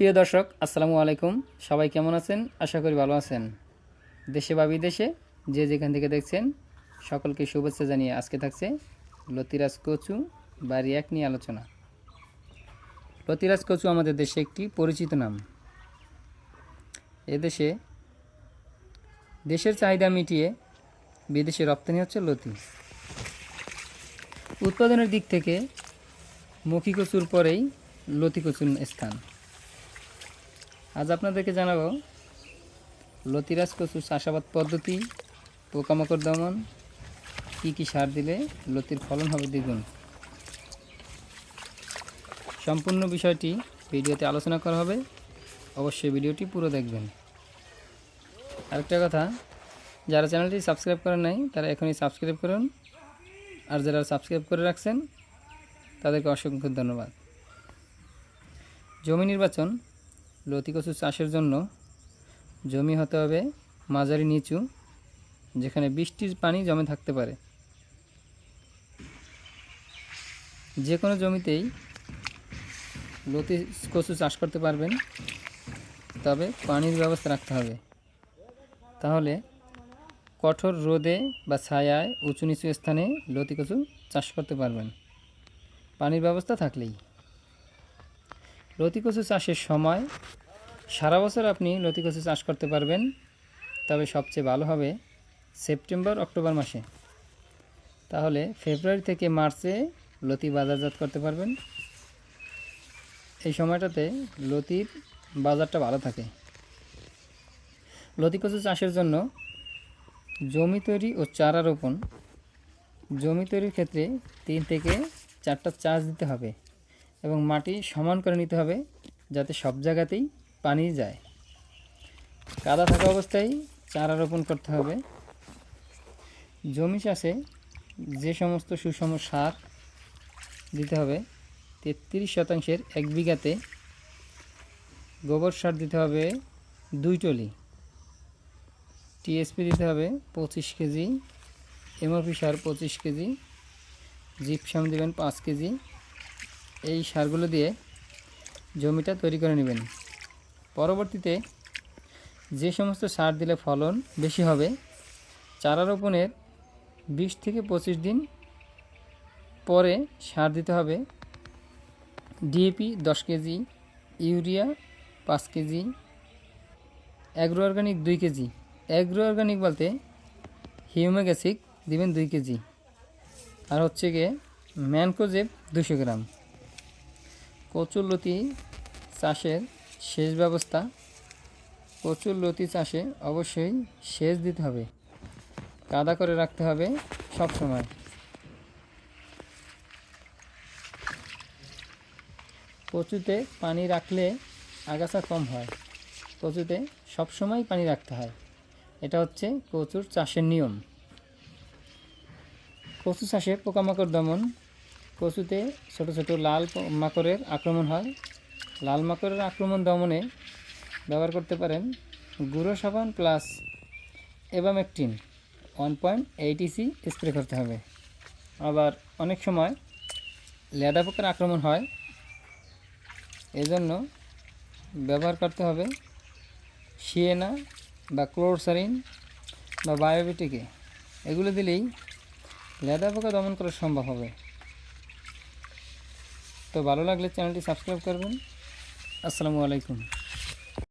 প্রিয় দর্শক, আসসালামু আলাইকুম। সবাই কেমন আছেন? আশা করি ভালো আছেন। দেশে বা বিদেশে যে যেখান থেকে দেখছেন, সকলকে শুভেচ্ছা জানিয়ে আজকে থাকছে লতিরাজ কচু বা রিয়াক নিয়ে আলোচনা। লতিরাজ কচু আমাদের দেশে একটি পরিচিত নাম। এদেশে দেশের চাহিদা মিটিয়ে বিদেশে রপ্তানি হচ্ছে লতি। উৎপাদনের দিক থেকে মুখী কচুর পরেই লতি কচুর স্থান। আজ আপনাদেরকে জানাব লতিরাজ কচুর চাষাবাদ পদ্ধতি, পোকামাকড় দমন, কী কী সার দিলে লতির ফলন হবে দ্বিগুণ। সম্পূর্ণ বিষয়টি ভিডিওতে আলোচনা করা হবে, অবশ্যই ভিডিওটি পুরো দেখবেন। আরেকটা কথা, যারা চ্যানেলটি সাবস্ক্রাইব করেন নাই, তারা এখনই সাবস্ক্রাইব করুন। আর যারা সাবস্ক্রাইব করে রাখছেন, তাদেরকে অসংখ্য ধন্যবাদ। জমি নির্বাচন লতি কচু চাষের জন্য জমি হতে হবে মাঝারি নিচু, যেখানে বৃষ্টির পানি জমে থাকতে পারে। যে কোনো জমিতেই লতি কচু চাষ করতে পারবেন, তবে পানির ব্যবস্থা রাখতে হবে। তাহলে কঠোর রোদে বা ছায়ায় উঁচু নিচু স্থানে লতি কচু চাষ করতে পারবেন। পানির ব্যবস্থা থাকলেই। লতি কচু চাষের সময় সারা বছর আপনি লতি কচু চাষ করতে পারবেন, তবে সবচেয়ে ভালো হবে সেপ্টেম্বর, অক্টোবর মাসে। তাহলে ফেব্রুয়ারি থেকে মার্চে লতি বাজারজাত করতে পারবেন। এই সময়টাতে লতির বাজারটা ভালো থাকে। লতি কচু চাষের জন্য জমি তৈরি ও চারা রোপণ, জমি তৈরির ক্ষেত্রে তিন থেকে চারটা চাষ দিতে হবে এবং মাটি সমান করে নিতে হবে যাতে সব জায়গাতেই পানি যায়। কাদা থাকা অবস্থায় চারা রোপণ করতে হবে। জমি চাষে যে সমস্ত সুষম সার দিতে হবে, তেত্রিশ শতাংশের এক বিঘাতে গোবর সার দিতে হবে দুই টলি। টিএসপি দিতে হবে পঁচিশ কেজি, এমওপি সার পঁচিশ কেজি, জিপসাম দেবেন পাঁচ কেজি। এই সারগুলো দিয়ে জমিটা তৈরি করে নেবেন। পরবর্তীতে যে সমস্ত সার দিলে ফলন বেশি হবে, চারা রোপণের বিশ থেকে পঁচিশ দিন পরে সার দিতে হবে। ডিএপি দশ কেজি, ইউরিয়া পাঁচ কেজি অ্যাগ্রো অর্গানিক দুই কেজি। অ্যাগ্রো অর্গানিক বলতে হিউমিক অ্যাসিড দিবেন দুই কেজি। আর হচ্ছে গিয়ে ম্যানকোজেব দুশো গ্রাম। কচুর লতি চাষের সেচ ব্যবস্থা। প্রচুর লতি চাষে অবশ্যই সেচ দিতে হবে। কাদা করে রাখতে হবে সব সময়। কচুতে পানি রাখলে আগাছা কম হয়। কচুতে সবসময় পানি রাখতে হয়। এটা হচ্ছে কচুর চাষের নিয়ম। কচু চাষে পোকামাকড় দমন। কচুতে ছোট ছোট লাল মাকড়ের আক্রমণ হয়। লাল মাকড়ের আক্রমণ দমনে ব্যবহার করতে পারেন গুঁড়ো সাবান plus abamectin. One point eight EC spray করতে হবে। আবার অনেক সময় লেদা পোকার আক্রমণ হয়। এজন্য ব্যবহার করতে হবে সিয়েনা বা ক্লোরসারিন বা বায়োবিটিকে এগুলো দিলেই লেদা পোকা দমন করা সম্ভব হবে। তো ভালো লাগলে চ্যানেলটি সাবস্ক্রাইব করবেন। আসসালামু আলাইকুম।